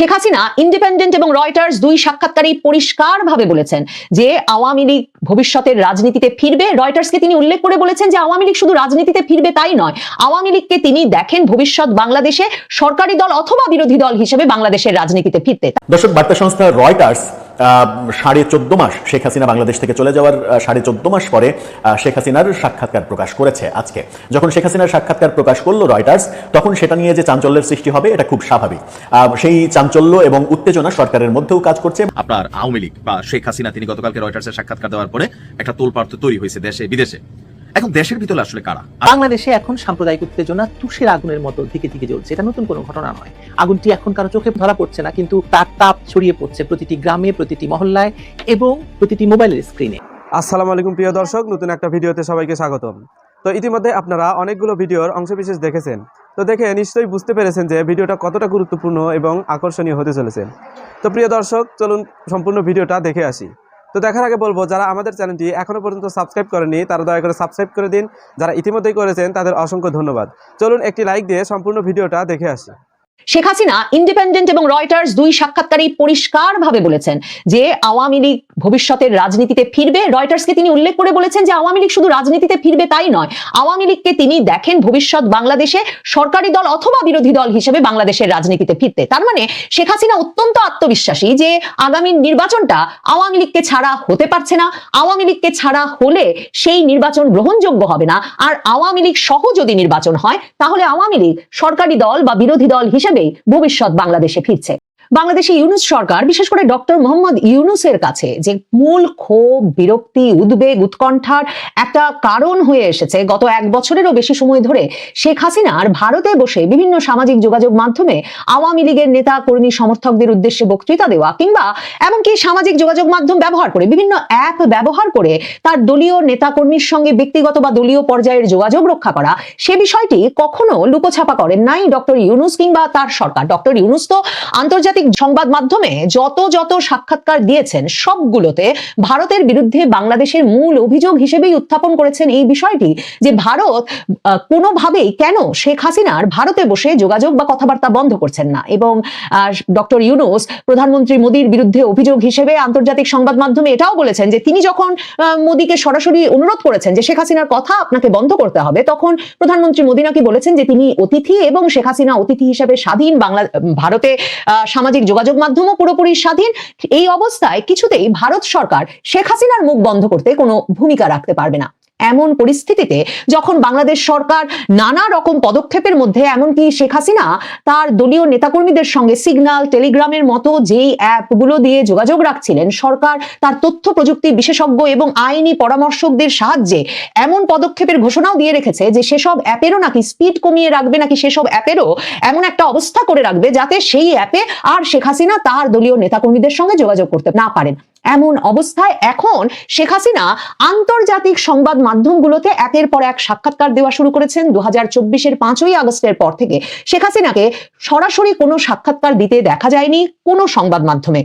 Sheikh Hasina Independent এবং Reuters দুই সাক্ষাৎকারেই পরিষ্কারভাবে বলেছেন যে আওয়ামী লীগ ভবিষ্যতের রাজনীতিতে ফিরবে। রয়টার্সকে তিনি উল্লেখ করে বলেছেন যে আওয়ামী লীগ শুধু রাজনীতিতে ফিরবে তাই নয়, আওয়ামী লীগকে তিনি দেখেন ভবিষ্যৎ বাংলাদেশে সরকারি দল অথবা বিরোধী দল হিসেবে বাংলাদেশের রাজনীতিতে ফিরতে। দর্শক, বার্তা সংস্থা রয়টার্স সাড়ে চোদ্দ মাস শেখ হাসিনা বাংলাদেশ থেকে চলে যাওয়ার সাড়ে চোদ্দ মাস পরে শেখ হাসিনার সাক্ষাৎকার প্রকাশ করেছে আজকে। যখন শেখ হাসিনার সাক্ষাৎকার প্রকাশ করল রয়টার্স, তখন সেটা নিয়ে যে চাঞ্চল্যের সৃষ্টি হবে, এটা খুব স্বাভাবিক। সেই চাঞ্চল্য এবং উত্তেজনা সরকারের মধ্যেও কাজ করছে। আপনার আওয়ামী লীগ বা শেখ হাসিনা, তিনি গতকালকে রয়টার্সের সাক্ষাৎকার দেওয়ার পরে একটা তোলপার্থ তৈরি হয়েছে দেশে, বিদেশে। এখন দেশের ভিতরে আসলে কারা? বাংলাদেশে এখন সাম্প্রদায়িক উত্তেজনা তুষের আগুনের মতো দিকে দিকে জ্বলছে। এটা নতুন কোনো ঘটনা নয়। আগুনটি এখন কারও চোখে ধরা পড়ছে না কিন্তু তার তাপ ছড়িয়ে পড়ছে প্রতিটি গ্রামে প্রতিটি মহল্লায় এবং প্রতিটি মোবাইলের স্ক্রিনে। আসসালামু আলাইকুম প্রিয় দর্শক নতুন একটা ভিডিওতে সবাইকে স্বাগতম। তো ইতিমধ্যে আপনারা অনেকগুলো ভিডিওর অংশবিশেষ দেখেছেন। তো দেখে নিশ্চয়ই বুঝতে পেরেছেন যে ভিডিওটা কতটা গুরুত্বপূর্ণ এবং আকর্ষণীয় হতে চলেছে। তো প্রিয় দর্শক চলুন সম্পূর্ণ ভিডিওটা দেখে আসি। তো দেখার আগে বলব, যারা আমাদের চ্যানেলটি এখনও পর্যন্ত সাবস্ক্রাইব করেনি, তারা দয়া করে সাবস্ক্রাইব করে দিন। যারা ইতিমধ্যেই করেছেন, তাদের অসংখ্য ধন্যবাদ। চলুন একটি লাইক দিয়ে সম্পূর্ণ ভিডিওটা দেখে আসি। শেখ হাসিনা ইন্ডিপেন্ডেন্ট এবং রয়টার্স দুই সাক্ষাৎকারেই পরিষ্কারভাবে বলেছেন যে আওয়ামী লীগ ভবিষ্যতের রাজনীতিতে ফিরবে। রয়টার্সকে তিনি উল্লেখ করে বলেছেন যে আওয়ামী লীগ শুধু রাজনীতিতে ফিরবে তাই নয়, আওয়ামী লীগকে তিনি দেখেন ভবিষ্যৎ বাংলাদেশে সরকারি দল অথবা বিরোধী দল হিসেবে বাংলাদেশের রাজনীতিতে ফিরতে। তার মানে শেখ হাসিনা অত্যন্ত আত্মবিশ্বাসী যে আগামী নির্বাচনটা আওয়ামী লীগকে ছাড়া হতে পারছে না। আওয়ামী লীগকে ছাড়া হলে সেই নির্বাচন গ্রহণযোগ্য হবে না। আর আওয়ামী লীগ সহ যদি নির্বাচন হয়, তাহলে আওয়ামী লীগ সরকারি দল বা বিরোধী দল হিসেবে ভবিষ্যৎ বাংলাদেশে ফিরছে। বাংলাদেশে ইউনুস সরকার, বিশেষ করে ডক্টর মোহাম্মদ ইউনুসের কাছে যে মূল ক্ষোভ, বিরক্তি, উদ্বেগ, উৎকণ্ঠার একটা কারণ হয়ে এসেছে গত এক বছরেরও বেশি সময় ধরে, শেখ হাসিনার ভারতে বসে বিভিন্ন সামাজিক যোগাযোগ মাধ্যমে আওয়ামী লীগের নেতা, কর্মী, সমর্থকদের উদ্দেশ্যে বক্তৃতা দেওয়া কিংবা এমনকি সামাজিক যোগাযোগ মাধ্যম ব্যবহার করে, বিভিন্ন অ্যাপ ব্যবহার করে তার দলীয় নেতা কর্মীর সঙ্গে ব্যক্তিগত বা দলীয় পর্যায়ের যোগাযোগ রক্ষা করা, সে বিষয়টি কখনো লুকোছাপা করেন নাই ডক্টর ইউনুস কিংবা তার সরকার। ডক্টর ইউনুস তো আন্তর্জাতিক সংবাদ মাধ্যমে যত যত সাক্ষাৎকার দিয়েছেন সবগুলোতে ভারতের বিরুদ্ধে বাংলাদেশের মূল অভিযোগ হিসেবেই উত্থাপন করেছেন এই বিষয়টি যে ভারত কোনোভাবেই কেন শেখ হাসিনার ভারতে বসে যোগাযোগ বা কথাবার্তা বন্ধ করছেন না? এবং ডক্টর ইউনুস প্রধানমন্ত্রী মোদীর বিরুদ্ধে অভিযোগ হিসেবে আন্তর্জাতিক সংবাদ মাধ্যমে এটাও বলেছেন যে তিনি যখন মোদীকে সরাসরি অনুরোধ করেছেন যে শেখ হাসিনার কথা আপনাকে বন্ধ করতে হবে তখন প্রধানমন্ত্রী মোদী নাকি বলেছেন যে তিনি অতিথি এবং শেখ হাসিনা অতিথি হিসেবে স্বাধীন বাংলা ভারতে আহ, সামাজিক যোগাযোগ মাধ্যমও পুরোপুরি স্বাধীন। এই অবস্থায় কিছুতেই ভারত সরকার শেখ হাসিনার মুখ বন্ধ করতে কোনো ভূমিকা রাখতে পারবে না। এমন পরিস্থিতিতে যখন বাংলাদেশ সরকার নানা রকম পদক্ষেপের মধ্যে, এমনকি শেখ হাসিনা তার দলীয় নেতাকর্মীদের সঙ্গে সিগন্যাল টেলিগ্রামের মতো যেই অ্যাপগুলো দিয়ে যোগাযোগ রাখছিলেন, সরকার তার তথ্য প্রযুক্তি বিশেষজ্ঞ এবং আইনি পরামর্শকদের সাহায্যে এমন পদক্ষেপের ঘোষণাও দিয়ে রেখেছে যে সেসব অ্যাপেরও নাকি স্পিড কমিয়ে রাখবে, নাকি সেসব অ্যাপেরও এমন একটা অবস্থা করে রাখবে যাতে সেই অ্যাপে আর শেখ হাসিনা তার দলীয় নেতাকর্মীদের সঙ্গে যোগাযোগ করতে না পারেন। এমন অবস্থায় এখন শেখ হাসিনা আন্তর্জাতিক সংবাদ মাধ্যমগুলোতে একের পর এক সাক্ষাৎকার দেওয়া শুরু করেছেন। দু হাজার চব্বিশের পাঁচই আগস্টের পর থেকে শেখ হাসিনাকে সরাসরি কোনো সাক্ষাৎকার দিতে দেখা যায়নি কোনো সংবাদ মাধ্যমে।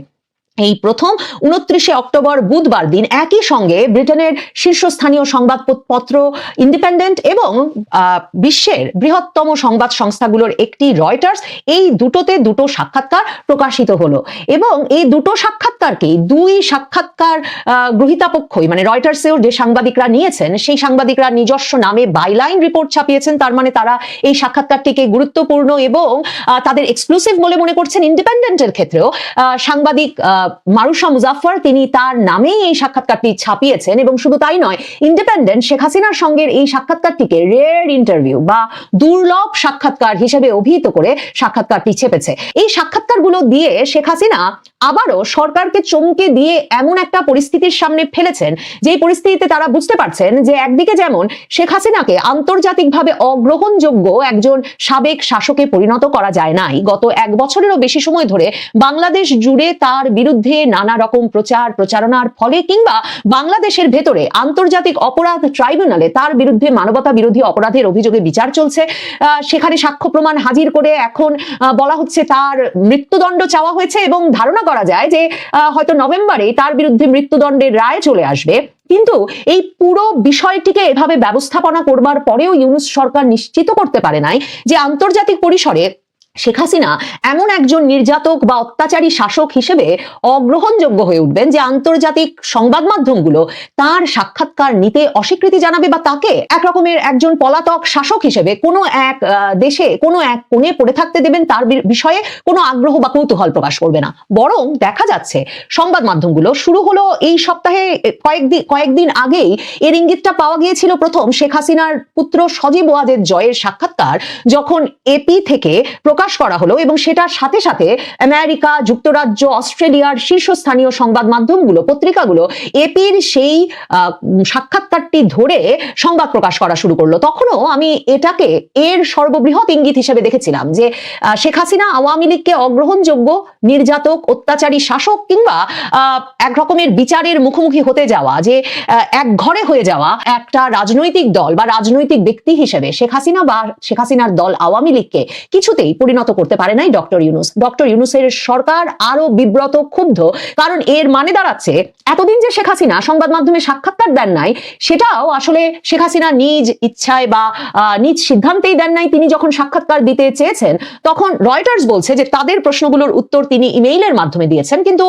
এই প্রথম উনত্রিশে অক্টোবর বুধবার দিন একই সঙ্গে ব্রিটেনের শীর্ষস্থানীয় সংবাদপত্র ইন্ডিপেন্ডেন্ট এবং বিশ্বের বৃহত্তম সংবাদ সংস্থাগুলোর একটি রয়টার্স এই দুটোতে দুটো সাক্ষাৎকার প্রকাশিত হলো। এবং এই দুটো সাক্ষাৎকারকেই দুই সাক্ষাৎকার আহ, পক্ষই মানে রয়টার্সেও যে সাংবাদিকরা নিয়েছেন সেই সাংবাদিকরা নিজস্ব নামে বাইলাইন রিপোর্ট ছাপিয়েছেন। তার মানে তারা এই সাক্ষাৎকারটিকে গুরুত্বপূর্ণ এবং তাদের এক্সক্লুসিভ বলে মনে করছেন ইন্ডিপেন্ডেন্টের ক্ষেত্রেও সাংবাদিক আহ, মারুশা মুজাফফর তিনি তার নামেই এই সাক্ষাৎকারটি ছাপিয়েছেন এবং শুধু তাই নয় ইন্ডিপেন্ডেন্ট শেখ হাসিনার সঙ্গে এই সাক্ষাৎকারটিকে রেয়ার ইন্টারভিউ বা দুর্লভ সাক্ষাৎকার হিসেবে অভিহিত করে সাক্ষাৎকারটি ছেপেছে। এই সাক্ষাৎকারগুলো দিয়ে শেখ হাসিনা আবারও সরকারকে চমকে দিয়ে এমন একটা পরিস্থিতির সামনে ফেলেছেন যে পরিস্থিতিতে তারা বুঝতে পারছেন যে একদিকে যেমন শেখ হাসিনাকে আন্তর্জাতিকভাবে অগ্রহণযোগ্য একজন সাবেক শাসকে পরিণত করা যায় নাই গত এক বছরেরও বেশি সময় ধরে বাংলাদেশ জুড়ে তার বিরুদ্ধে নানা রকম প্রচার প্রচারণার ফলে কিংবা বাংলাদেশের ভেতরে আন্তর্জাতিক অপরাধ ট্রাইব্যুনালে তার বিরুদ্ধে মানবতা বিরোধী অপরাধের অভিযোগে বিচার চলছে। সেখানে সাক্ষ্য প্রমাণ হাজির করে এখন বলা হচ্ছে তার মৃত্যুদণ্ড চাওয়া হয়েছে এবং ধারণা করা যায় যে হয়তো নভেম্বরে তার বিরুদ্ধে মৃত্যুদণ্ডের রায় চলে আসবে। কিন্তু এই পুরো বিষয়টিকে এভাবে ব্যবস্থাপনা করবার পরেও ইউনুস সরকার নিশ্চিত করতে পারে নাই যে আন্তর্জাতিক পরিসরে শেখ হাসিনা এমন একজন নির্যাতক বা অত্যাচারী শাসক হিসেবে অগ্রহণযোগ্য হয়ে উঠবেন যে আন্তর্জাতিক সংবাদ মাধ্যমগুলো তার সাক্ষাৎকার নিতে অস্বীকৃতি জানাবে বা তাকে এক রকমের একজন পলাতক শাসক হিসেবে কোনো এক দেশে কোনো এক কোণে পড়ে থাকতে দেবেন তার বিষয়ে কোনো আগ্রহ বা কৌতূহল প্রকাশ করবে না। বরং দেখা যাচ্ছে সংবাদ মাধ্যমগুলো শুরু হলো এই সপ্তাহে কয়েকদিন কয়েকদিন আগেই এর ইঙ্গিতটা পাওয়া গিয়েছিল প্রথম শেখ হাসিনার পুত্র সজীব ওয়াজের জয়ের সাক্ষাৎকার যখন এপি থেকে প্রকাশ করা হলো এবং সেটার সাথে সাথে আমেরিকা, যুক্তরাজ্য, অস্ট্রেলিয়ার শীর্ষস্থানীয় সংবাদ মাধ্যমগুলো, পত্রিকাগুলো এপির সেই সাক্ষাৎকারটি ধরে সংবাদ প্রকাশ করা শুরু করল। তখনও আমি এটাকে এর সর্ববৃহৎ ইঙ্গিত হিসেবে দেখেছিলাম যে শেখ হাসিনা আওয়ামী লীগকে অগ্রহণযোগ্য, নির্যাতক, অত্যাচারী শাসক কিংবা এক রকমের বিচারের মুখোমুখি হতে যাওয়া, যে এক ঘরে হয়ে যাওয়া একটা রাজনৈতিক দল বা রাজনৈতিক ব্যক্তি হিসেবে শেখ হাসিনা বা শেখ হাসিনার দল আওয়ামী লীগকে কিছুতেই পরিণত করতে পারে নাই ডক্টর ইউনুস। ডক্টর ইউনুসের সরকার আরও বিব্রত, ক্ষুব্ধ। কারণ এর মানে দাঁড়াচ্ছে, এতদিন যে শেখ হাসিনা সংবাদ মাধ্যমে সাক্ষাৎকার দেন নাই, সেটাও আসলে শেখ হাসিনা নিজ ইচ্ছায় বা নিজ সিদ্ধান্তেই দেন নাই। তিনি যখন সাক্ষাৎকার দিতে চেয়েছেন, তখন রয়টার্স বলছে যে তাদের প্রশ্নগুলোর উত্তর তিনি ইমেইলের মাধ্যমে দিয়েছেন। কিন্তু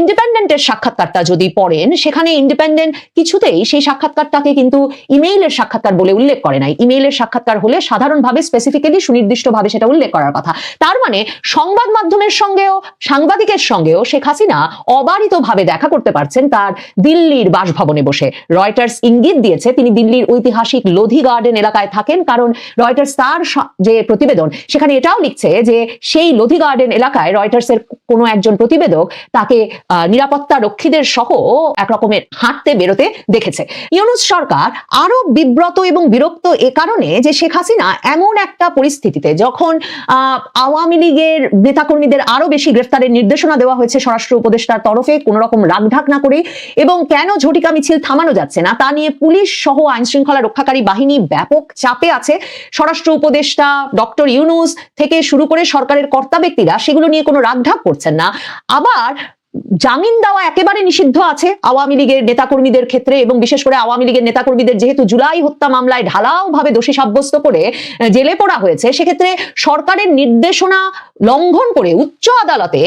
ইন্ডিপেন্ডেন্টের সাক্ষাৎকারটা যদি পড়েন, সেখানে ইন্ডিপেন্ডেন্ট কিছুতেই সেই সাক্ষাৎকারটাকে কিন্তু ইমেইলের সাক্ষাৎকার বলে উল্লেখ করে নাই। ইমেইলের সাক্ষাৎকার হলে সাধারণভাবে স্পেসিফিক্যালি সুনির্দিষ্টভাবে সেটা উল্লেখ করার তার মানে সংবাদ মাধ্যমের সঙ্গেও সাংবাদিকের সঙ্গেও শেখ হাসিনা অবারিতভাবে দেখা করতে পারছেন তার দিল্লির বাসভবনে বসে। রয়টার্স ইঙ্গিত দিয়েছে তিনি দিল্লির ঐতিহাসিক লোধি গার্ডেন এলাকায় থাকেন কারণ রয়টার্স তার যে প্রতিবেদন সেখানে এটাও লিখছে যে সেই লোধি গার্ডেন এলাকায় রয়টার্সের কোনো একজন প্রতিবেদক তাকে নিরাপত্তা রক্ষীদের সহ এক রকমের হাঁটতে বেরোতে দেখেছে। ইউনুস সরকার আরও বিব্রত এবং বিরক্ত এ কারণে যে শেখ হাসিনা এমন একটা পরিস্থিতিতে যখন আহ, আওয়ামী লীগের নেতাকর্মীদের আরও বেশি গ্রেফতারের নির্দেশনা দেওয়া হয়েছে স্বরাষ্ট্র উপদেষ্টার তরফে কোন রকম রাগঢাক না করে এবং কেন ঝটিকা মিছিল থামানো যাচ্ছে না, তা নিয়ে পুলিশ সহ আইন শৃঙ্খলা রক্ষাকারী বাহিনী ব্যাপক চাপে আছে। স্বরাষ্ট্র উপদেষ্টা ডক্টর ইউনুস থেকে শুরু করে সরকারের কর্তা ব্যক্তিরা সেগুলো নিয়ে কোনো রাগঢাক করছেন না। আবার জামিন দেওয়া একেবারে নিষিদ্ধ আছে আওয়ামী লীগের নেতাকর্মীদের ক্ষেত্রে এবং বিশেষ করে আওয়ামী লীগের নেতাকর্মীদের যেহেতু জুলাই হত্যা মামলায় ঢালাও ভাবে দোষী সাব্যস্ত করে জেলে পড়া হয়েছে, সেক্ষেত্রে সরকারের নির্দেশনা লঙ্ঘন করে উচ্চ আদালতে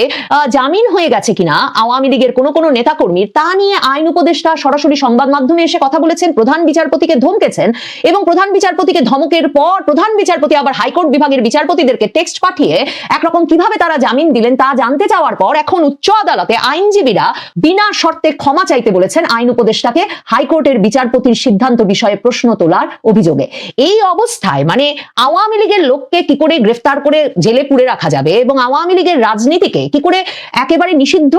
জামিন হয়ে গেছে কিনা, আওয়ামী লীগের কোনো কোনো নেতাকর্মীর, তা নিয়ে আইন উপদেষ্টা সরাসরি সংবাদ মাধ্যমে এসে কথা বলেছেন, প্রধান বিচারপতিকে ধমকেছেন এবং প্রধান বিচারপতিকে ধমকের পর প্রধান বিচারপতি আবার হাইকোর্ট বিভাগের বিচারপতিদেরকে টেক্সট পাঠিয়ে একরকম কীভাবে তারা জামিন দিলেন তা জানতে চাওয়ার পর এখন উচ্চ আদালতে আইনজীবীরা বিনা শর্তে ক্ষমা চাইতে বলেছেন আইন উপদেষ্টাকে হাইকোর্টের বিচারপতির সিদ্ধান্ত বিষয়ে প্রশ্ন তোলার অভিযোগে। এই অবস্থায় মানে আওয়ামী লীগের লোককে কি করে গ্রেফতার করে জেলে পুড়ে রাখা যাবে? এবং আওয়ামী লীগের রাজনীতিকে কি করে একেবারে নিষিদ্ধ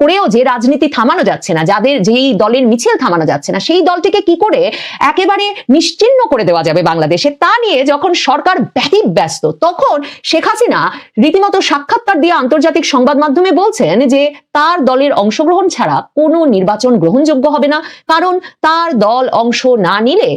করেও যে রাজনীতি থামানো যাচ্ছে না, যাদের যেই দলের মিছিল থামানো যাচ্ছে না, সেই দলটিকে কি করে একেবারে নিশ্চিহ্ন করে দেওয়া যাবে বাংলাদেশে? তা নিয়ে যখন সরকার ব্যতীত ব্যস্ত তখন শেখ হাসিনা রীতিমতো সাক্ষাৎকার দিয়ে আন্তর্জাতিক সংবাদ মাধ্যমে বলছেন যে তার দলের অংশগ্রহণ ছাড়া কোনো নির্বাচন গ্রহণযোগ্য হবে না, কারণ তার দল অংশ না নিলে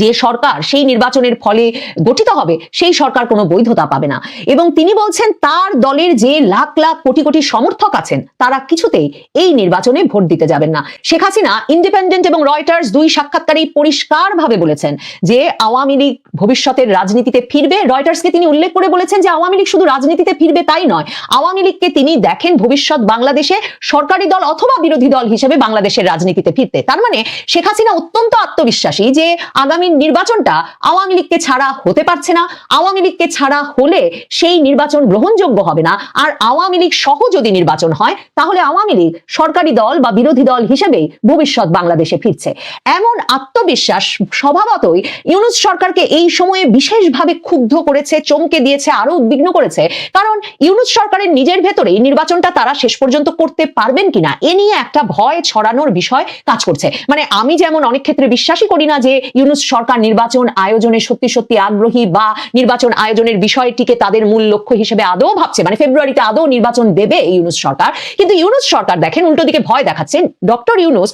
যে সরকার সেই নির্বাচনের ফলে গঠিত হবে, সেই সরকার কোনো বৈধতা পাবে না। এবং তিনি বলছেন, তার দলের যে লাখ লাখ কোটি কোটি সমর্থক আছেন, তারা কিছুতেই এই নির্বাচনে ভোট দিতে যাবেন না। শেখ হাসিনা ইন্ডিপেন্ডেন্ট এবং রয়টার্স দুই সাক্ষাৎকারেই পরিষ্কারভাবে বলেছেন যে, আওয়ামী লীগ ভবিষ্যতের রাজনীতিতে ফিরবে। রয়টার্সকে তিনি উল্লেখ করে বলেছেন যে, আওয়ামী লীগ শুধু রাজনীতিতে ফিরবে তাই নয়। আওয়ামী লীগকে তিনি দেখেন ভবিষ্যৎ বাংলাদেশে সরকারি দল অথবা বিরোধী দল হিসেবে বাংলাদেশের রাজনীতিতে ফিরতে। তার মানে শেখ হাসিনা অত্যন্ত আত্মবিশ্বাসী যে, আগামী নির্বাচনটা আওয়ামী লীগকে ছাড়া হতে পারছে না। আওয়ামী লীগকে ছাড়া হলে সেই নির্বাচন গ্রহণযোগ্য হবে না। আর আওয়ামী লীগ সহ যদি নির্বাচন হয়, তাহলে আওয়ামী লীগ সরকারি দল বা বিরোধী দল হিসেবেই ভবিষ্যৎ বাংলাদেশে ফিরছে। এমন আত্মবিশ্বাস স্বভাবতই ইউনুস সরকারকে এই সময়ে বিশেষভাবে ক্ষুব্ধ করেছে, চমকে দিয়েছে আরও উদ্বিগ্ন করেছে। কারণ ইউনুস সরকারের নিজের ভেতরেই নির্বাচনটা তারা শেষ পর্যন্ত করতে পারবেন কিনা, এ নিয়ে একটা ভয় ছড়ানোর বিষয় কাজ করছে। মানে আমি যেমন অনেক ক্ষেত্রে বিশ্বাসই করি না যে ইউনুস সরকার নির্বাচন আয়োজনে সত্যি সত্যি আগ্রহী বা নির্বাচন আয়োজনের বিষয়টিকে তাদের মূল লক্ষ্য হিসেবে আদৌ ভাবছে? মানে ফেব্রুয়ারিতে আদৌ নির্বাচন দেবে ইউনুস সরকার? কিন্তু ইউনুস সরকার দেখেন, উল্টো দিকে ভয় দেখাচ্ছেন। ডক্টর ইউনুস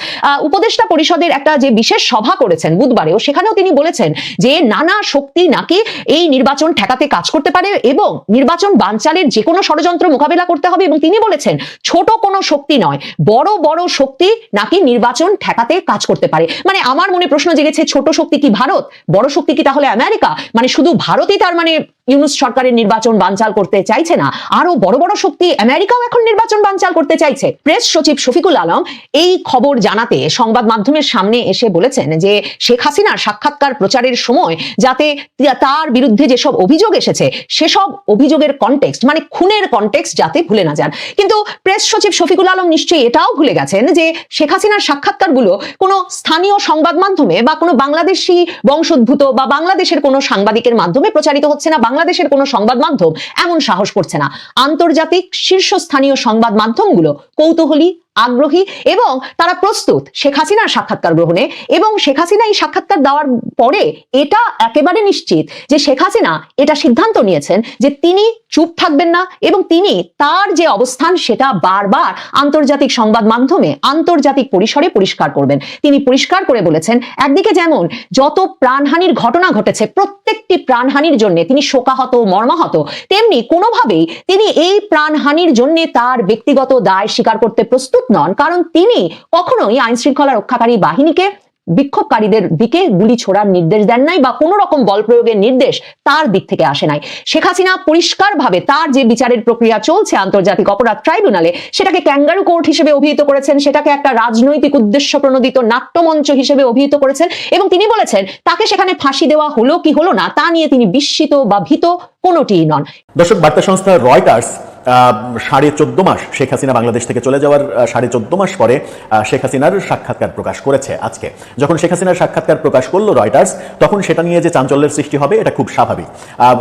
উপদেষ্টা পরিষদের একটা যে বিশেষ সভা করেছেন বুধবারেও, সেখানেও তিনি বলেছেন যে নানা শক্তি নাকি এই নির্বাচন ঠেকাতে কাজ করতে পারে এবং নির্বাচন বানচালের যে কোনো ষড়যন্ত্র মোকাবেলা করতে হবে এবং তিনি বলেছেন, ছোট কোনো শক্তি নয়, বড় বড় শক্তি নাকি নির্বাচন ঠেকাতে কাজ করতে পারে। মানে আমার মনে প্রশ্ন জেগেছে, ছোট শক্তি ভারত বড় শক্তি কি তাহলে আমেরিকা? মানে শুধু ভারতই তার মানে ইউনুস সরকারের নির্বাচন বানচাল করতে চাইছে না। আরও বড় বড় শক্তি আমেরিকাও এখন নির্বাচন বানচাল করতে চাইছে। প্রেস সচিব শফিকুল আলম এই খবর জানাতে সংবাদ মাধ্যমের সামনে এসে বলেছেন যে, শেখ হাসিনার সাক্ষাৎকার প্রচারের সময় যাতে তার বিরুদ্ধে যেসব অভিযোগ এসেছে, সেসব অভিযোগের কনটেক্সট মানে খুনের কনটেক্সট যাতে ভুলে না যান। কিন্তু প্রেস সচিব শফিকুল আলম নিশ্চয়ই এটাও ভুলে গেছেন যে, শেখ হাসিনার সাক্ষাৎকারগুলো কোনো স্থানীয় সংবাদ মাধ্যমে বা কোনো বাংলাদেশি বংশোদ্ভূত বা বাংলাদেশের কোনো সাংবাদিকের মাধ্যমে প্রচারিত হচ্ছে না বাংলাদেশের কোনো সংবাদ মাধ্যম এমন সাহস করছে না। আন্তর্জাতিক শীর্ষস্থানীয় সংবাদ মাধ্যমগুলো কৌতূহলী আগ্রহী এবং তারা প্রস্তুত শেখ হাসিনার সাক্ষাৎকার গ্রহণে এবং শেখ হাসিনা এই সাক্ষাৎকার দেওয়ার পরে এটা একেবারে নিশ্চিত যে শেখ হাসিনা এটা সিদ্ধান্ত নিয়েছেন যে তিনি চুপ থাকবেন না এবং তিনি তার যে অবস্থান সেটা বারবার আন্তর্জাতিক সংবাদ মাধ্যমে, আন্তর্জাতিক পরিসরে পরিষ্কার করবেন। তিনি পরিষ্কার করে বলেছেন, একদিকে যেমন যত প্রাণহানির ঘটনা ঘটেছে, প্রত্যেকটি প্রাণহানির জন্য তিনি শোকাহত, মর্মাহত, তেমনি কোনোভাবেই তিনি এই প্রাণহানির জন্য তার ব্যক্তিগত দায় স্বীকার করতে প্রস্তুত নন, কারণ তিনি কখনোই আইন শৃঙ্খলা রক্ষাকারী বাহিনীকে বিক্ষোভকারীদের দিকে গুলি ছোড়ার নির্দেশ দেন নাই বা কোনো রকম বল প্রয়োগের নির্দেশ তার দিক থেকে আসে নাই। শেখ হাসিনা পরিষ্কারভাবে তার যে বিচারের প্রক্রিয়া চলছে আন্তর্জাতিক অপরাধ ট্রাইব্যুনালে, সেটাকে ক্যাঙ্গারু কোর্ট হিসেবে অভিহিত করেছেন, সেটাকে একটা রাজনৈতিক উদ্দেশ্য প্রণোদিত নাট্যমঞ্চ হিসেবে অভিহিত করেছেন এবং তিনি বলেছেন, তাকে সেখানে ফাঁসি দেওয়া হলো কি হলো না তা নিয়ে তিনি বিস্মিত বা ভীত কোনোটিই নন। দর্শক, বার্তা সংস্থা রয়টার্স সাড়ে চোদ্দ মাস শেখ হাসিনা বাংলাদেশ থেকে চলে যাওয়ার সাড়ে চোদ্দ মাস পরে শেখ হাসিনার সাক্ষাৎকার প্রকাশ করেছে আজকে। যখন শেখ হাসিনার সাক্ষাৎকার প্রকাশ করল রয়টার্স, তখন সেটা নিয়ে যে চাঞ্চল্যের সৃষ্টি হবে, এটা খুব স্বাভাবিক।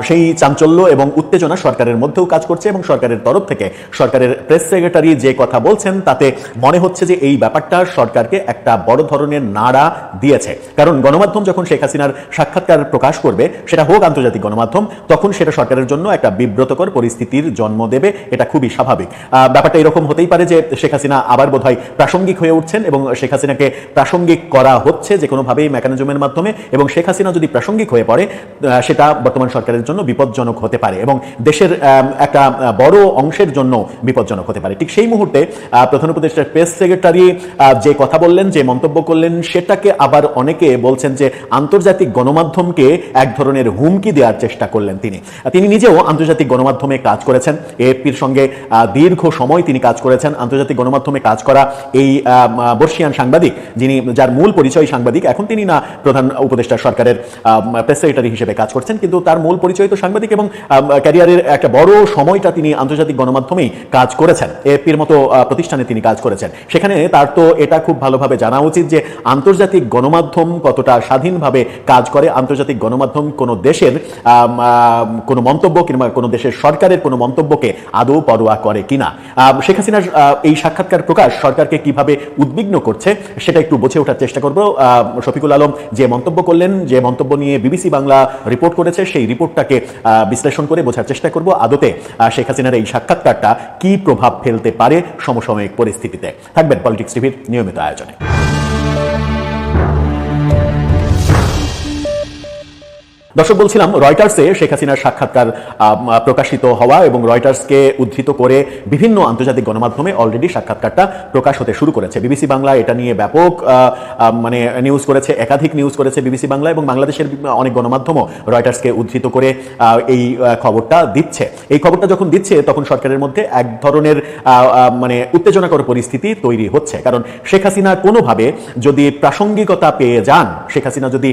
সেই চাঞ্চল্য এবং উত্তেজনা সরকারের মধ্যেও কাজ করছে এবং সরকারের তরফ থেকে সরকারের প্রেস সেক্রেটারি যে কথা বলছেন, তাতে মনে হচ্ছে যে এই ব্যাপারটা সরকারকে একটা বড় ধরনের নাড়া দিয়েছে। কারণ গণমাধ্যম যখন শেখ হাসিনার সাক্ষাৎকার প্রকাশ করবে, সেটা হোক আন্তর্জাতিক গণমাধ্যম, তখন সেটা সরকারের জন্য একটা বিব্রতকর পরিস্থিতির জন্ম দেবে এটা খুবই স্বাভাবিক। ব্যাপারটা এরকম হতেই পারে যে শেখ হাসিনা আবার বোধহয় প্রাসঙ্গিক হয়ে উঠছেন এবং শেখ হাসিনাকে প্রাসঙ্গিক করা হচ্ছে যে কোনোভাবেই মেকানিজমের মাধ্যমে এবং শেখ হাসিনা যদি প্রাসঙ্গিক হয়ে পড়ে সেটা বর্তমান সরকারের জন্য বিপজ্জনক হতে পারে এবং দেশের একটা বড় অংশের জন্য বিপজ্জনক হতে পারে। ঠিক সেই মুহূর্তে প্রধান উপদেষ্টার প্রেস সেক্রেটারি যে কথা বললেন, যে মন্তব্য করলেন, সেটাকে আবার অনেকে বলছেন যে আন্তর্জাতিক গণমাধ্যমকে এক ধরনের হুমকি দেওয়ার চেষ্টা করলেন তিনি। তিনি নিজেও আন্তর্জাতিক গণমাধ্যমে কাজ করেছেন। এপির সঙ্গে দীর্ঘ সময় তিনি কাজ করেছেন। আন্তর্জাতিক গণমাধ্যমে কাজ করা এই বর্ষিয়ান সাংবাদিক, যিনি, যার মূল পরিচয় সাংবাদিক, এখন তিনি না প্রধান উপদেষ্টা সরকারের প্রেস সেক্রেটারি হিসেবে কাজ করছেন, কিন্তু তার মূল পরিচয় তো সাংবাদিক এবং ক্যারিয়ারের একটা বড় সময়টা তিনি আন্তর্জাতিক গণমাধ্যমেই কাজ করেছেন। এপির মতো প্রতিষ্ঠানে তিনি কাজ করেছেন। সেখানে তার তো এটা খুব ভালোভাবে জানা উচিত যে, আন্তর্জাতিক গণমাধ্যম কতটা স্বাধীনভাবে কাজ করে। আন্তর্জাতিক গণমাধ্যম কোনো দেশের কোনো মন্তব্য কিংবা কোনো দেশের সরকারের কোনো মন্তব্যকে আদৌ পরোয়া করে কিনা। শেখ হাসিনার এই সাক্ষাৎকার প্রকাশ সরকারকে কীভাবে উদ্বিগ্ন করছে সেটা একটু বুঝে ওঠার চেষ্টা করব। শফিকুল আলম যে মন্তব্য করলেন, যে মন্তব্য নিয়ে বিবিসি বাংলা রিপোর্ট করেছে, সেই রিপোর্টটাকে বিশ্লেষণ করে বোঝার চেষ্টা করব আদতে শেখ হাসিনার এই সাক্ষাৎকারটা কি প্রভাব ফেলতে পারে সমসাময়িক পরিস্থিতিতে। থাকবেন পলিটিক্স টিভির নিয়মিত আয়োজনে। দর্শক, বলছিলাম রয়টার্সে শেখ হাসিনার সাক্ষাৎকার প্রকাশিত হওয়া এবং রয়টার্সকে উদ্ধৃত করে বিভিন্ন আন্তর্জাতিক গণমাধ্যমে অলরেডি সাক্ষাৎকারটা প্রকাশ হতে শুরু করেছে। বিবিসি বাংলা এটা নিয়ে ব্যাপক মানে নিউজ করেছে, একাধিক নিউজ করেছে বিবিসি বাংলা এবং বাংলাদেশের অনেক গণমাধ্যমও রয়টার্সকে উদ্ধৃত করে এই খবরটা দিচ্ছে। এই খবরটা যখন দিচ্ছে, তখন সরকারের মধ্যে এক ধরনের মানে উত্তেজনাকর পরিস্থিতি তৈরি হচ্ছে। কারণ শেখ হাসিনা কোনোভাবে যদি প্রাসঙ্গিকতা পেয়ে যান, শেখ হাসিনা যদি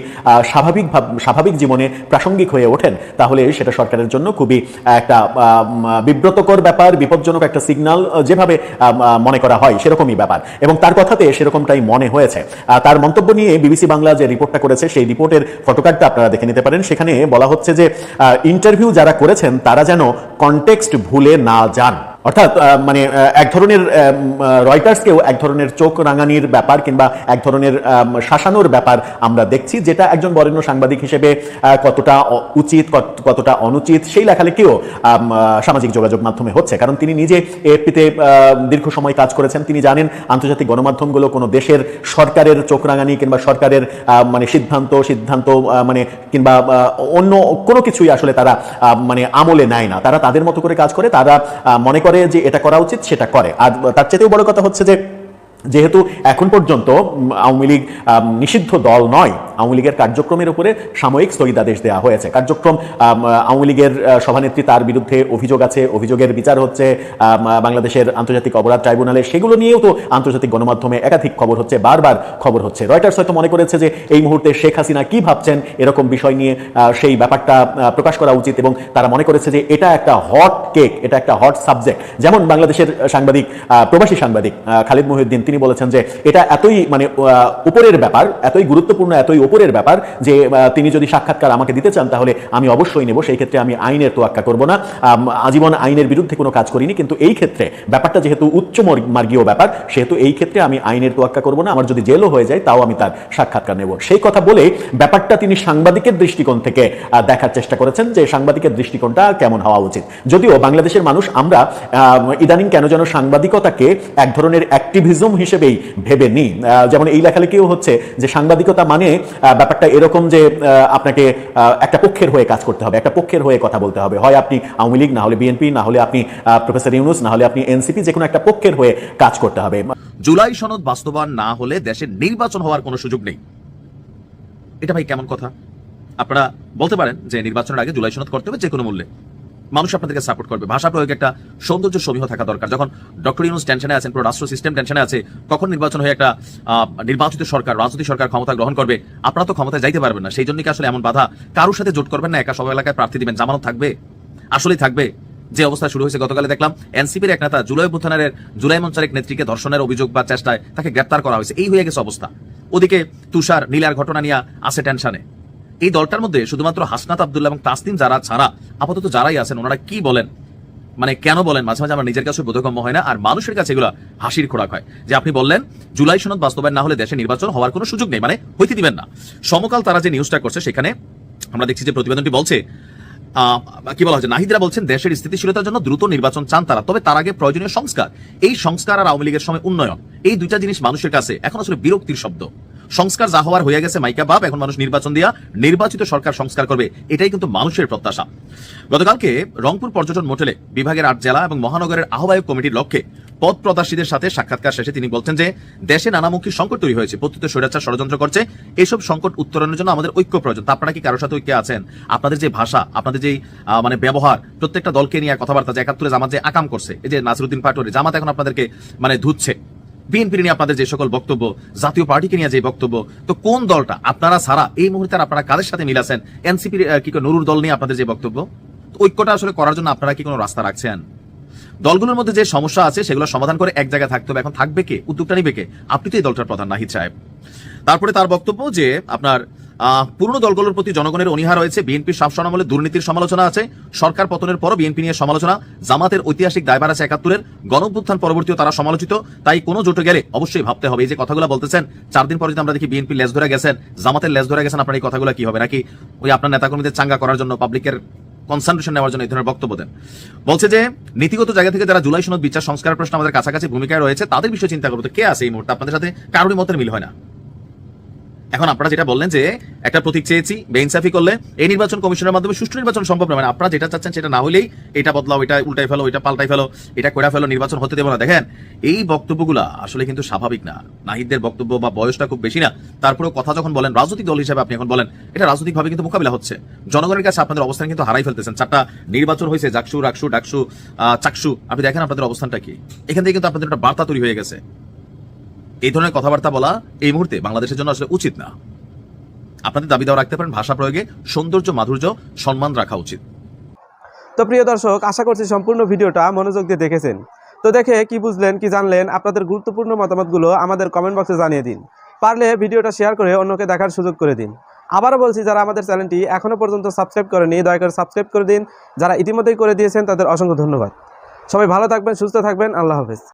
স্বাভাবিক স্বাভাবিক জীবনে প্রাসঙ্গিক হয়ে ওঠেন, তাহলে সেটা সরকারের জন্য খুবই একটা বিব্রতকর ব্যাপার, বিপজ্জনক একটা সিগন্যাল যেভাবে মনে করা হয়, সেরকমই ব্যাপার। এবং তার কথাতে সেরকমটাই মনে হয়েছে। তার মন্তব্য নিয়ে বিবিসি বাংলা যে রিপোর্টটা করেছে, সেই রিপোর্টের ফটোকার্ডটা আপনারা দেখে নিতে পারেন। সেখানে বলা হচ্ছে যে ইন্টারভিউ যারা করেছেন, তারা যেন কনটেক্সট ভুলে না যান। অর্থাৎ মানে এক ধরনের রয়টার্সকেও এক ধরনের চোখ রাঙানির ব্যাপার কিংবা এক ধরনের শাসানোর ব্যাপার আমরা দেখছি, যেটা একজন বরেণ্য সাংবাদিক হিসেবে কতটা উচিত কতটা অনুচিত, সেই লেখালেখিও সামাজিক যোগাযোগ মাধ্যমে হচ্ছে। কারণ তিনি নিজে এপিতে দীর্ঘ সময় কাজ করেছেন। তিনি জানেন, আন্তর্জাতিক গণমাধ্যমগুলো কোনো দেশের সরকারের চোখ রাঙানি কিংবা সরকারের মানে সিদ্ধান্ত সিদ্ধান্ত মানে কিংবা অন্য কোনো কিছুই আসলে তারা মানে আমলে নেয় না। তারা তাদের মতো করে কাজ করে। তারা মনে করে যে এটা করা উচিত সেটা করে। আর তার চেয়েও বড় কথা হচ্ছে যে যেহেতু এখন পর্যন্ত আওয়ামী লীগ নিষিদ্ধ দল নয়, আওয়ামী লীগের কার্যক্রমের উপরে সাময়িক স্থগিতাদেশ দেওয়া হয়েছে। কার্যক্রম আওয়ামী লীগের সভানেত্রী তার বিরুদ্ধে অভিযোগ আছে, অভিযোগের বিচার হচ্ছে বাংলাদেশের আন্তর্জাতিক অপরাধ ট্রাইব্যুনালে। সেগুলো নিয়েও তো আন্তর্জাতিক গণমাধ্যমে একাধিক খবর হচ্ছে, বারবার খবর হচ্ছে। রয়টার্স হয়তো মনে করেছে যে এই মুহূর্তে শেখ হাসিনা কি ভাবছেন, এরকম বিষয় নিয়ে সেই ব্যাপারটা প্রকাশ করা উচিত এবং তারা মনে করেছে যে এটা একটা হট কেক, এটা একটা হট সাবজেক্ট। যেমন বাংলাদেশের সাংবাদিক প্রবাসী সাংবাদিক খালিদ মহিউদ্দিন তিনি বলেছেন যে এটা এতই মানে উপরের ব্যাপার, এতই গুরুত্বপূর্ণ, এতই উপরের ব্যাপার যে তিনি যদি সাক্ষাৎকার আমাকে দিতে চান তাহলে আমি অবশ্যই নেব। সেই ক্ষেত্রে আমি আইনের তোয়াক্কা করব না। আজীবন আইনের বিরুদ্ধে কোনো কাজ করিনি। কিন্তু এই ক্ষেত্রে ব্যাপারটা যেহেতু উচ্চ মার্গীয় ব্যাপার, সেহেতু এই ক্ষেত্রে আমি আইনের তোয়াক্কা করব না। আমার যদি জেলও হয়ে যায় তাও আমি তার সাক্ষাৎকার নেব। সেই কথা বলে ব্যাপারটা তিনি সাংবাদিকের দৃষ্টিকোণ থেকে দেখার চেষ্টা করেছেন যে সাংবাদিকের দৃষ্টিকোণটা কেমন হওয়া উচিত। যদিও বাংলাদেশের মানুষ আমরা ইদানিং কেন যেন সাংবাদিকতাকে এক ধরনের অ্যাক্টিভিজম হিসেবেই ভেবে নিই যেমন এই লেখালেখিও হচ্ছে যে সাংবাদিকতা মানে ব্যাপারটা এরকম যে আপনাকে একটা পক্ষের হয়ে কাজ করতে হবে, একটা পক্ষের হয়ে কথা বলতে হবে। হয় আপনি আওয়ামী লীগ, না হলে বিএনপি, না হলে আপনি প্রফেসর ইউনুস, না হলে আপনি এনসিপি, যে কোনো একটা পক্ষের হয়ে কাজ করতে হবে। জুলাই সনদ বাস্তবায়ন না হলে দেশের নির্বাচন হওয়ার কোনো সুযোগ নেই। এটা ভাই কেমন কথা? আপনারা বলতে পারেন যে নির্বাচনের আগে জুলাই সনদ করতে হবে যে কোনো মূল্যে। মানুষ আপনাদেরকে সাপোর্ট করবে। ভাষা প্রয়োগে একটা সৌন্দর্য সমীহ থাকা দরকার। যখন ডক্টর ইউনুস টেনশনে আছেন, পুরো রাষ্ট্র সিস্টেম টেনশনে আছে, কখন নির্বাচন হয়ে একটা নির্বাচিত সরকার, রাজনৈতিক সরকার ক্ষমতা গ্রহণ করবে, আপনারা তো ক্ষমতায় যাইতে পারবেন না। সেই জন্য কি আসলে এমন বাধা? কারোর সাথে জোট করবেন না? একা সব এলাকায় প্রার্থী দিবেন। জামানত থাকবে? আসলেই থাকবে। যে অবস্থা শুরু হয়েছে গতকালে দেখলাম, এনসিপির এক নেতা জুলাই অভ্যুত্থানের, জুলাই মঞ্চারেক নেত্রীকে ধর্ষণের অভিযোগ বা চেষ্টায় তাকে গ্রেপ্তার করা হয়েছে। এই হয়ে গেছে অবস্থা। ওদিকে তুষার, নীলার ঘটনা নিয়ে আছে টেনশনে এই দলটার মধ্যে শুধুমাত্র হাসনাত আব্দুল্লাহ এবং তাসনিম যারা ছাড়া, আপাতত যারাই আছেন, ওনারা কি বলেন? মানে কেন বলেন? মাঝে মাঝে আমার নিজের কাছে বোধগম্য হয় না, আর মানুষের কাছে এগুলো হাসির খোরাক হয়। যে আপনি বললেন, জুলাই সনদ বাস্তবায়ন না হলে দেশে নির্বাচন হওয়ার কোনো সুযোগ নেই মানে হইতে দিবেন না। সমকাল তারা যে নিউজটা করছে সেখানে আমরা দেখছি যে প্রতিবেদনটি বলছে কি বলা হচ্ছে নাহিদরা বলছেন, দেশের স্থিতিশীলতার জন্য দ্রুত নির্বাচন চান তারা, তবে তার আগে প্রয়োজনীয় সংস্কার। এই সংস্কার আর আওয়ামী লীগের সময় উন্নয়ন, এই দুইটা জিনিস মানুষের কাছে এখন আসলে বিরক্তির শব্দ। সংস্কার যা হওয়ার হয়ে গেছে, মাইকা বাপ, এখন মানুষ নির্বাচন দিয়া নির্বাচিত সরকার সংস্কার করবে, এটাই কিন্তু মানুষের প্রত্যাশা। গতকালকে রংপুর পর্যটন মোটেলে বিভাগের আট জেলা এবং মহানগরের আহ্বায়ক কমিটির লক্ষ্যে পদ প্রত্যাশীদের সাথে সাক্ষাৎকার শেষে তিনি বলছেন যে, দেশে নানামুখী সংকট তৈরি হয়েছে প্রত্যুত স্বৈরাচার, ষড়যন্ত্র করছে এইসব সংকট উত্তরণের জন্য আমাদের ঐক্য প্রয়োজন। আপনারা কি কারোর সাথে ঐক্যে আছেন? আপনাদের যে ভাষা, আপনাদের যে মানে ব্যবহার, প্রত্যেকটা দলকে নিয়ে কথাবার্তা যে একাত্তরে জামাত যে আকাম করছে, এই যে নাসিরুদ্দিন পাটোয়ারি, জামাত এখন আপনাদেরকে মানে ধুচ্ছে। বিএনপি নিয়ে আপনাদের যে সকল বক্তব্য, জাতীয় পার্টিকে নিয়ে যে বক্তব্য, তো কোন দলটা, আপনারা সারা এই মুহূর্তে আপনারা কাদের সাথে মিল আছেন? এনসিপির কি নুরুর দল নিয়ে আপনাদের যে বক্তব্য ঐক্যটা আসলে করার জন্য আপনারা কি কোনো রাস্তা রাখছেন? দলগুলোর মধ্যে যে সমস্যা আছে, সেগুলো সমাধান করে এক জায়গায় থাকতে হবে। এখন থাকবে কে? উদ্যোগটা নিবে কে? আপনি তো এই দলটার প্রধান নাহিদ সাহেব। তারপরে তার বক্তব্য যে আপনার পুরনো দলগুলোর প্রতি জনগণের অনীহা রয়েছে। বিএনপির শাসন দুর্নীতির সমালোচনা আছে। সরকার পতনের পরও বিএনপি নিয়ে সমালোচনা। জামাতের ঐতিহাসিক দায়ভার আছে একাত্তরের। গণঅভ্যুত্থান পরবর্তীও তারা সমালোচিত। তাই কোনো জোটে গেলে অবশ্যই ভাবতে হবে। এই যে কথাগুলো বলতেছেন, চার দিন পরে যদি আমরা দেখি বিএনপি লেজ ধরে গেছেন, জামাতের লেজ ধরে গেছেন, আপনার এই কথাগুলো কি হবে? নাকি ওই আপনার নেতাকর্মীদের চাঙ্গা করার জন্য পাবলিকের কনসেন্ট্রেশন নেওয়ার জন্য এই ধরনের বক্তব্য দেন? বলছে যে, নীতিগত জায়গা থেকে যারা জুলাই সনদ বিচার সংস্কার প্রশ্ন আমাদের কাছাকাছি ভূমিকায় রয়েছে, তাদের বিষয়ে চিন্তা করব কে আছে এই মুহূর্তে? আপনাদের সাথে কারোরই মতের মিল হয় না। এখন আপনারা যেটা বললেন যে একটা প্রতীক চেয়েছি, বেইনসাফি করলে এই নির্বাচন কমিশনের মাধ্যমে সুষ্ঠু নির্বাচন সম্ভব নয়। মানে আপনারা যেটা চাচ্ছেন সেটা না হলেই এটা বদলাও, এটা উল্টাই ফেলো, এটা পাল্টাই ফেলো, এটা কইরা ফেলো, নির্বাচন হতে দেবো না। দেখেন, এই বক্তব্যগুলা আসলে কিন্তু স্বাভাবিক না। নাহিদদের বক্তব্য বা বয়সটা খুব বেশি না। তারপরেও কথা যখন বলেন, রাজনৈতিক দল হিসেবে আপনি এখন বলেন, এটা রাজনৈতিকভাবে কিন্তু মোকাবিলা হচ্ছে। জনগণের কাছে আপনাদের অবস্থান কিন্তু হারাই ফেলতেছেন। চারটা নির্বাচন হয়েছে, জাকসু, রাকসু, ডাকসু চাকসু। আপনি দেখেন আপনাদের অবস্থানটা কি। এখান থেকে কিন্তু আপনাদের একটা বার্তা তৈরি হয়ে গেছে। এই ধরনের কথাবার্তা বলা এই মুহূর্তে বাংলাদেশের জন্য আসলে উচিত না। আপনাদের দাবি দেওয়া রাখতে পারেন, ভাষা প্রয়োগে সৌন্দর্য, মাধুর্য, সম্মান রাখা উচিত। তো প্রিয় দর্শক, আশা করছি সম্পূর্ণ ভিডিওটা মনোযোগ দিয়ে দেখেছেন। তো দেখে কি বুঝলেন, কি জানলেন, আপনাদের গুরুত্বপূর্ণ মতামতগুলো আমাদের কমেন্ট বক্সে জানিয়ে দিন। পারলে ভিডিওটা শেয়ার করে অন্যকে দেখার সুযোগ করে দিন। আবারও বলছি, যারা আমাদের চ্যানেলটি এখনও পর্যন্ত সাবস্ক্রাইব করেনি, দয়া করে সাবস্ক্রাইব করে দিন। যারা ইতিমধ্যেই করে দিয়েছেন, তাদের অসংখ্য ধন্যবাদ। সবাই ভালো থাকবেন, সুস্থ থাকবেন। আল্লাহ হাফেজ।